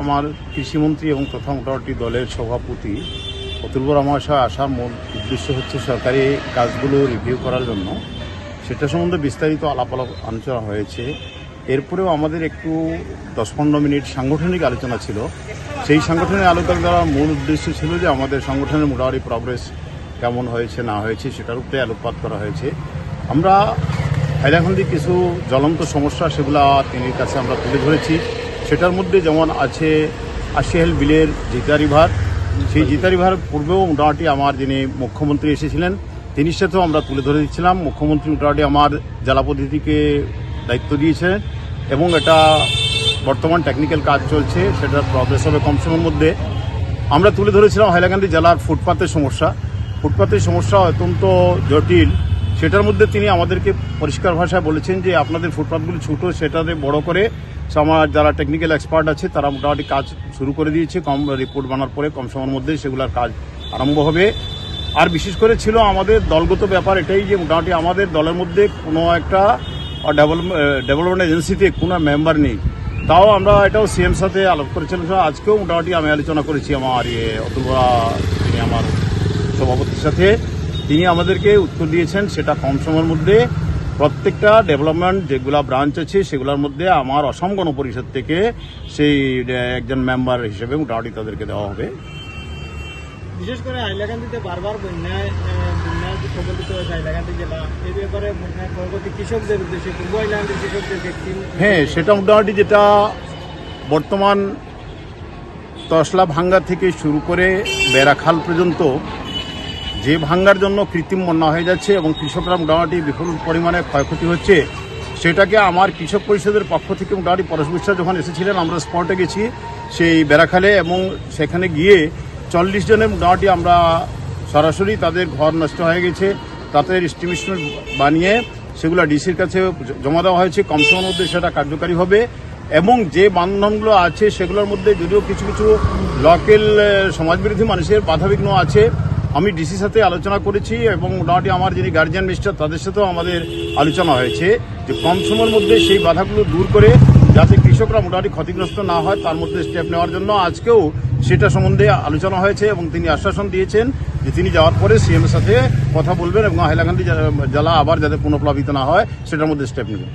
আমার কৃষিমন্ত্রী এবং তথা মোটামুটি দলের সভাপতি অতুল মহাশয় আসার মূল উদ্দেশ্য হচ্ছে সরকারি কাজগুলো রিভিউ করার জন্য। সেটা সম্বন্ধে বিস্তারিত আলাপ আলাপ আলোচনা হয়েছে। এরপরেও আমাদের একটু দশ পনেরো মিনিট সাংগঠনিক আলোচনা ছিল। সেই সাংগঠনিক আলোচনা দ্বারা মূল উদ্দেশ্য ছিল যে আমাদের সংগঠনের মোটামুটি প্রগ্রেস কেমন হয়েছে, না হয়েছে, সেটার উপরে আলোকপাত করা হয়েছে। আমরা হাইলাকান্দি কিছু জ্বলন্ত সমস্যা, সেগুলা তিনি কাছে আমরা তুলে ধরেছি। সেটার মধ্যে যেমন আছে আশিয়াল বিলের জিতা রিভার, সেই জিতা রিভার পূর্বেও মোটামুটি আমার যিনি মুখ্যমন্ত্রী এসেছিলেন তিনি সাথেও আমরা তুলে ধরে দিচ্ছিলাম। মুখ্যমন্ত্রী মোটামুটি আমার জেলা পদ্ধতিকে দায়িত্ব দিয়েছে এবং এটা বর্তমান টেকনিক্যাল কাজ চলছে, সেটার প্রগ্রেস হবে কম সময়ের মধ্যে। আমরা তুলে ধরেছিলাম হাইলাকান্দি জেলার ফুটপাতের সমস্যা। ফুটপাতের সমস্যা অত্যন্ত জটিল। সেটার মধ্যে তিনি আমাদেরকে পরিষ্কার ভাষায় বলেছেন যে আপনাদের ফুটপাতগুলো ছোটো, সেটাতে বড় করে আমার যারা টেকনিক্যাল এক্সপার্ট আছে, তারা মোটামুটি কাজ শুরু করে দিয়েছে। কম রিপোর্ট বানার পরে, কম সময়ের মধ্যে সেগুলোর কাজ আরম্ভ হবে। আর বিশেষ করে ছিল আমাদের দলগত ব্যাপার এটাই যে মোটামুটি আমাদের দলের মধ্যে কোনো একটা ডেভেলপমেন্ট এজেন্সিতে কোনো মেম্বার নেই। তাও আমরা এটাও সিএম সাথে আলোপ করেছিলাম। আজকেও মোটামুটি আমি আলোচনা করেছি আমার ইয়ে অতুলরা তিনি আমার সভাপতির সাথে। তিনি আমাদেরকে উত্তর দিয়েছেন সেটা কম সময়ের মধ্যে। প্রত্যেকটা ডেভেলপমেন্ট যেগুলা ব্রাঞ্চ আছে সেগুলোর মধ্যে আমার অসম গণ পরিষদ থেকে সেই একজন মেম্বার হিসেবে মোটামুটি তাদেরকে দেওয়া হবে। বিশেষ করে হাইলাকান্দিতে বারবার বন্যায় বন্যায় কবলিত হয়েছে হাইলাকান্দি জেলা। এই ব্যাপারে বন্যায় ক্ষয়ক্ষতি কৃষকদের উদ্দেশ্যে পূর্ব হাইলাকান্দির কৃষকদেরকে হ্যাঁ সেটা মোটামুটি যেটা বর্তমান তসলা ভাঙ্গা থেকে শুরু করে বেড়াখাল পর্যন্ত যে ভাঙ্গার জন্য কৃত্রিম বন্যা হয়ে যাচ্ছে এবং কৃষকরা মোটামুটি বিপুল পরিমাণে ক্ষয়ক্ষতি হচ্ছে। সেটাকে আমার কৃষক পরিষদের পক্ষ থেকে মোটামুটি পরশ বিশ্বাস যখন এসেছিলেন, আমরা স্পটে গেছি সেই বেড়াখালে এবং সেখানে গিয়ে চল্লিশ জনের মোটামুটি আমরা সরাসরি তাদের ঘর নষ্ট হয়ে গেছে। তাদের এস্টিমেশন বানিয়ে সেগুলো ডিসির কাছে জমা দেওয়া হয়েছে। কম সময়ের মধ্যে সেটা কার্যকারী হবে এবং যে বান্ধনগুলো আছে সেগুলোর মধ্যে যদিও কিছু কিছু লোকাল সমাজবিরোধী মানুষের বাধাবিঘ্ন আছে আমি ডিসির সাথে আলোচনা করেছি এবং মোটামুটি আমার যিনি গার্জিয়ান মিস্টার তাদের সাথেও আমাদের আলোচনা হয়েছে যে কম সময়ের মধ্যে সেই বাধাগুলো দূর করে যাতে কৃষকরা মোটামুটি ক্ষতিগ্রস্ত না হয়, তার মধ্যে স্টেপ নেওয়ার জন্য আজকেও সেটা সম্বন্ধে আলোচনা হয়েছে এবং তিনি আশ্বাসন দিয়েছেন যে তিনি যাওয়ার পরে সিএম এর সাথে কথা বলবেন এবং হাইলাকান্দি জেলা আবার যাতে পুনঃপ্লাবিত না হয়, সেটার মধ্যে স্টেপ নেবেন।